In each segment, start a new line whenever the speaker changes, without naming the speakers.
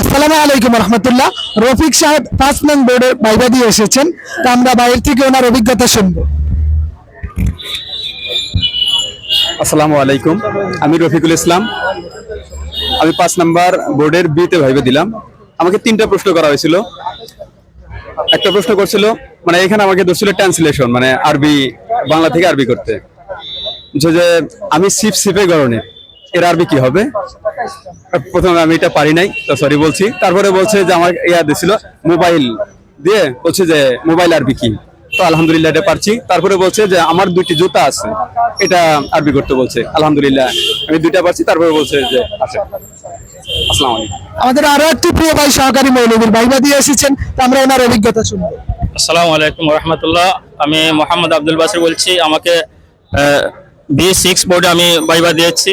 আসসালামু আলাইকুম রহমতুল্লাহ। রফিক সাহেব পাঁচ নং বোর্ডে বাইবা দিয়ে এসেছেন, তা আমরা বাইরে থেকে ওনার অভিজ্ঞতা শুনব।
আসসালামু আলাইকুম, আমি রফিকুল ইসলাম। আমি পাঁচ নাম্বার বোর্ডের বিতে ভাইবে দিলাম। আমাকে তিনটা প্রশ্ন করা হয়েছিল। একটা প্রশ্ন করছিল মানে এখানে আমাকে ধরছিল ট্রান্সলেশন মানে আরবি, বাংলা থেকে আরবি করতে। যে আমি সিপ সিপে গরনে এর আরবি কি হবে? প্রথমে আমি এটা পারি নাই তো সরি বলছি। তারপরে বলছে যে আমার ইয়া দিছিল মোবাইল দিয়ে বলছে যে মোবাইল আরবি কি। তো আলহামদুলিল্লাহ এটা পারছি। তারপরে বলছে যে আমার দুইটি জুতা আছে এটা আরবি করতে বলছে। আলহামদুলিল্লাহ আমি দুইটা পারছি তারপরে বলছে যে আচ্ছা আসসালামু আলাইকুম।
আমাদের আরও একটি প্রিয় ভাই সহকারী মৌলবীর বাইবা দিয়ে এসেছেন তা আমরা ওনার অভিজ্ঞতা শুনব।
আসসালামু আলাইকুম রহমতুল্লাহ। আমি মোহাম্মদ আব্দুল বাসির বলছি আমাকে বি সিক্স বোর্ডে আমি বাইবা দিয়েছি।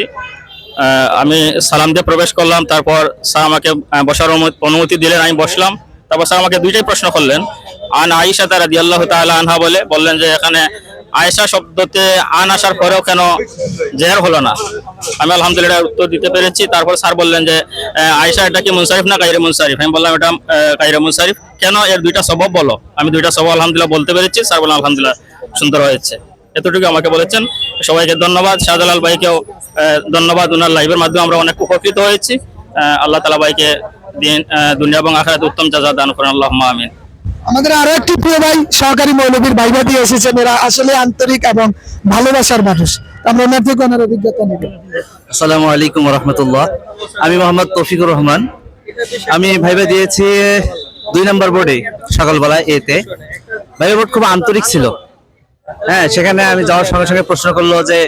আমি সালাম দিয়ে প্রবেশ করলাম, তারপর স্যার আমাকে বসার অনুমতি- দিলেন, আমি বসলাম। তারপর স্যার আমাকে দুইটাই প্রশ্ন করলেন। আন আয়েশা তারা দিয়াল্লাহ তাআলা আনহা বলে, বললেন যে এখানে আয়েশা শব্দতে আন আসার পরেও কেন জের হলো না? আমি আলহামদুলিল্লাহ উত্তর দিতে পেরেছি। তারপর স্যার বললেন যে আয়েশা এটা কি মুনসারিফ না কাইরে মুনসারিফ? আমি বললাম, এটা কাইরে মুনসারিফ। কেন এর দুইটা সবব বলো? আমি দুইটা সবব আলহামদুলিল্লাহ বলতে পেরেছি। স্যার বললাম আলহামদুলিল্লাহ, সুন্দর হয়েছে। এতটুকু আমাকে বলেছেন। সবাইকে ধন্যবাদ। শাহজালাল ভাইকেও আহ, ধন্যবাদ। ওনার লাইভের মাধ্যমে আমরা অনেক উপকৃত হয়েছি। আল্লাহ তালা ভাইকে দিন আহ, দুনিয়া এবং আখরাতে উত্তম চাজা দান করেন। আল্লাহ আমিন।
আমাদের আরও একটি প্রিয় ভাই সহকারী মৌলবীর বাইবা দিয়ে এসেছেন। এরা আসলে আন্তরিক এবং ভালোবাসার মানুষ। আমরা ওনার থেকে ওনার অভিজ্ঞতা নেব।
আসসালামু আলাইকুম রহমতুল্লাহ। আমি মোহাম্মদ তৌফিকুর রহমান। আমি ভাইবা দিয়েছি দুই নম্বর বোর্ডে সকালবেলা এতে। ভাইবা বোর্ড খুব আন্তরিক ছিল। হ্যাঁ সেখানে আমি যাওয়ার সঙ্গে সঙ্গে প্রশ্ন করল যে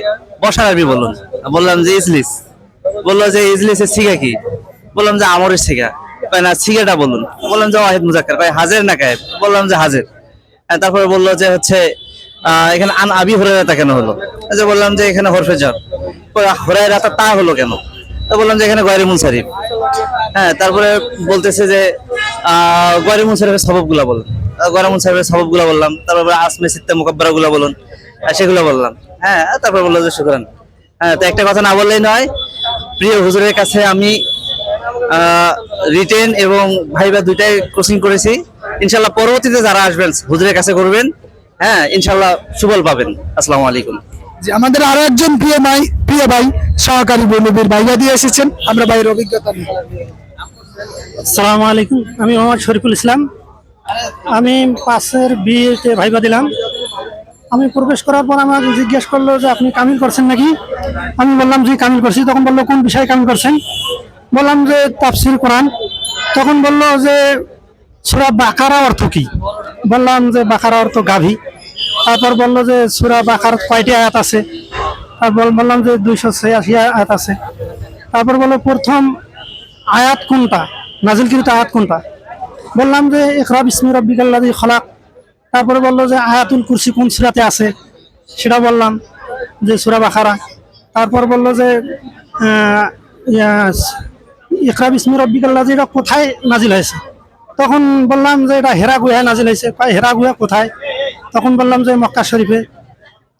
বসার আরবি বলুন। বললাম যে ইজলিস। বলল যে ইজলিসের সিগা কি? বললাম যে আমরের সিগা। না সিগাটা বলুন। বললাম যে ওয়াহিদ মুজাক্কার। কয় হাজের না কায়েব? বললাম যে হাজের। তারপরে বলল যে হচ্ছে এখানে আন আবি হরাইরাতা কেন হলো? যে বললাম যে এখানে হরফে জ্বর হরাইরাতা তা হলো কেন? তো বললাম যে এখানে গয়রে মুনসারিফ। হ্যাঁ তারপরে বলতেছে যে আহ, গয়রে মুনসারিফের সববগুলা বলুন। আহ, গয়রে মুনসারিফের সববগুলা বললাম। তারপরে আসমে সিত্তে মোকাব্বারা গুলা বলুন সেগুলো বললাম। হ্যাঁ তারপরে বলল যে শুক্রান। হ্যাঁ তো একটা কথা না বললেই নয় প্রিয় হুজুরের কাছে আমি রিটেন এবং ভাইবা দুইটাই কোচিং করেছি। ইনশাল্লাহ পরবর্তীতে যারা আসবেন হুজুরের কাছে করবেন হ্যাঁ ইনশাল্লাহ সুবল পাবেন। আসসালামু আলাইকুম।
যে আমাদের আরও একজন প্রিয় ভাই প্রিয় ভাই সহকারী মৌলবীর বাইবা দিয়ে এসেছেন। আমরা বাইরের অভিজ্ঞতা নেব
সালাম আলাইকুম আমি মোহাম্মদ শরীফুল ইসলাম। আমি পাশের বিয়েতে ভাইবা দিলাম। আমি প্রবেশ করার পর আমাকে জিজ্ঞেস করল যে, আপনি কামিল করছেন নাকি? আমি বললাম যে কামিল করছি। তখন বলল, কোন বিষয়ে কামিল করছেন? বললাম যে, তাফসির কোরআন। তখন বলল যে, সুরা বাকারা অর্থ কি? বললাম যে, বাকারা অর্থ গাভী। তারপর বলল যে, সুরা বাকার কয়টি আয়াত আছে? তারপর বললাম যে, দুইশো ছিয়াশি আয়াত আছে। তারপর বলল, প্রথম আয়াত কোনটা? নাজিলকৃত আয়াত কোনটা? বললাম যে, ইকরা বিসমি রব্বিকাল্লাযী খলাক। তারপরে বলল যে, আয়াতুল কুরসি কোন সূরাতে আছে? সেটা বললাম যে, সূরা বাকারা। তারপর বলল যে ইকরা বিসমি রব্বিকাল্লাযী এটা কোথায় নাজিল হয়েছে? তখন বললাম যে, এটা হেরা গুহায় নাজিল হয়েছে। হেরা গুহা কোথায়? তখন বললাম যে, মক্কা শরীফে।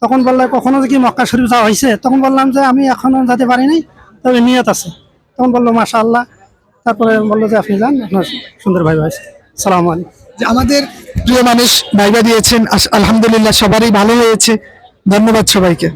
তখন বললে, কখনো কি মক্কা শরীফ যাওয়া হয়েছে? তখন বললাম যে, আমি এখনও যেতে পারিনি তবে নিয়ত আছে। তখন বলল মাশা আল্লাহ তারপরে বলল যে আপনি যান, আপনার সুন্দর ভাই ভাই। সালাম
যে আমাদের প্রিয় মানুষ ভাইবা দিয়েছেন আলহামদুলিল্লাহ সবারই ভালো হয়েছে। ধন্যবাদ সবাইকে।